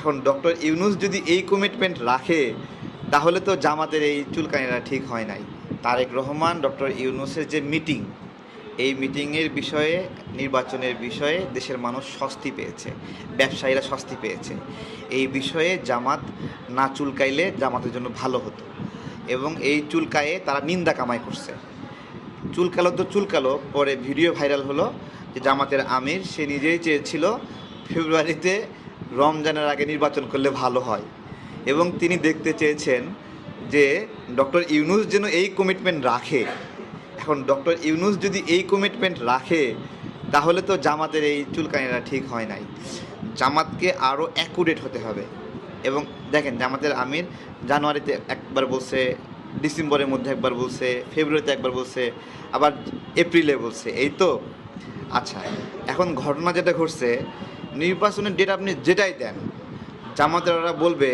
এখন ডক্টর ইউনুস যদি এই কমিটমেন্ট রাখে, তাহলে তো জামাতের এই চুলকানিরা ঠিক হয় নাই। তারেক রহমান, ডক্টর ইউনুসের যে মিটিং এই মিটিংয়ের বিষয়ে, নির্বাচনের বিষয়ে দেশের মানুষ স্বস্তি পেয়েছে, ব্যবসায়ীরা স্বস্তি পেয়েছে। এই বিষয়ে জামাত না চুলকাইলে জামাতের জন্য ভালো হতো। এবং এই চুলকায়ে তারা নিন্দা কামাই করছে। চুলকালো তো চুলকালো, পরে ভিডিও ভাইরাল হলো যে জামাতের আমির, সে নিজেই চেয়েছিল ফেব্রুয়ারিতে রমজানের আগে নির্বাচন করলে ভালো হয়। এবং তিনি দেখতে চেয়েছেন যে, ডক্টর ইউনুস যেন এই কমিটমেন্ট রাখে। এখন ডক্টর ইউনুস যদি এই কমিটমেন্ট রাখে, তাহলে তো জামাতের এই চুলকানিরা ঠিক হয় নাই। জামাতকে আরও অ্যাকুরেট হতে হবে। এবং দেখেন, জামাতের আমির জানুয়ারিতে একবার বলছে, ডিসেম্বরের মধ্যে একবার বলছে, ফেব্রুয়ারিতে একবার বলছে, আবার এপ্রিলে বলছে। এই তো? আচ্ছা এখন ঘটনা যেটা ঘটছে নির্বাচনের ডেট আপনি যেটাই দেন, জামাতের ওরা বলবে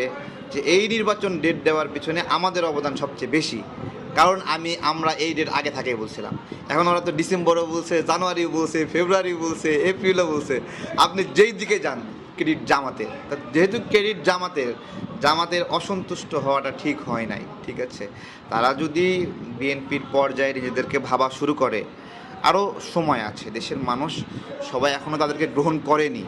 যে এই নির্বাচন ডেট দেওয়ার পিছনে আমাদের অবদান সবচেয়ে বেশি। কারণ আমি, আমরা এই ডেট আগে থাকে বলছিলাম। এখন ওরা তো ডিসেম্বরও বলছে, জানুয়ারিও বলছে ফেব্রুয়ারি বলছে, এপ্রিলও বলছে। আপনি যেই দিকে যান ক্রেডিট জামাতের। তা যেহেতু ক্রেডিট জামাতের জামাতের অসন্তুষ্ট হওয়াটা ঠিক হয় নাই, ঠিক আছে? তারা যদি বিএনপির পর্যায়ে নিজেদেরকে ভাবা শুরু করে আরও সময় আছে। দেশের মানুষ সবাই এখনও তাদেরকে গ্রহণ করেনি।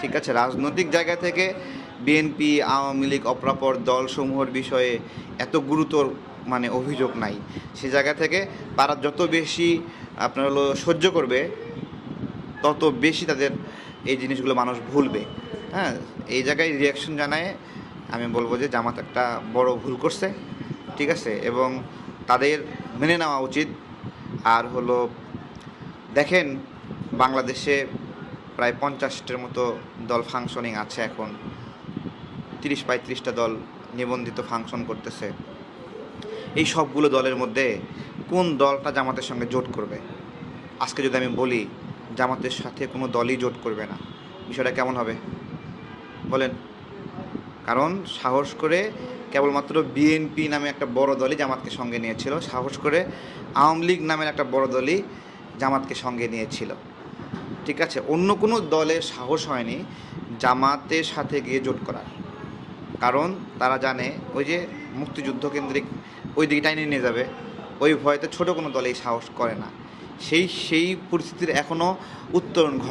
ঠিক আছে, রাজনৈতিক জায়গা থেকে বিএনপি আওয়ামী লীগ, অপরাপর দলসমূহের বিষয়ে এত গুরুতর মানে অভিযোগ নাই। সে জায়গা থেকে তারা যত বেশি আপনার হলো সহ্য করবে, তত বেশি তাদের এই জিনিসগুলো মানুষ ভুলবে। হ্যাঁ এই জায়গায় রিয়াকশন জানায়, আমি বলব যে জামাত একটা বড় ভুল করছে। ঠিক আছে, এবং তাদের মেনে নেওয়া উচিত। আর হলো দেখেন, বাংলাদেশে প্রায় পঞ্চাশটার মতো দল ফাংশনিং আছে এখন। তিরিশ পঁয়ত্রিশটা দল নিবন্ধিত ফাংশন করতেছে। এই সবগুলো দলের মধ্যে কোন দলটা জামাতের সঙ্গে জোট করবে? আজকে যদি আমি বলি, জামাতের সাথে কোনো দলই জোট করবে না, বিষয়টা কেমন হবে? বলেন। কারণ সাহস করে কেবলমাত্র বিএনপি নামে একটা বড় দলই জামাতকে সঙ্গে নিয়েছিল। সাহস করে আওয়ামী লীগ নামের একটা বড় দলই জামাতকে সঙ্গে নিয়েছিল। ঠিক আছে? অন্য কোনো দলের সাহস হয়নি জামাতের সাথে গিয়ে জোট করার। কারণ তারা জানে ওই যে মুক্তিযুদ্ধ কেন্দ্রিক ওই দিকে টাইনে নিয়ে যাবে। ওই ভয়তে ছোট কোনো দলেই সাহস করে না। সেই সেই পরিস্থিতির এখনও উত্তরণ ঘটে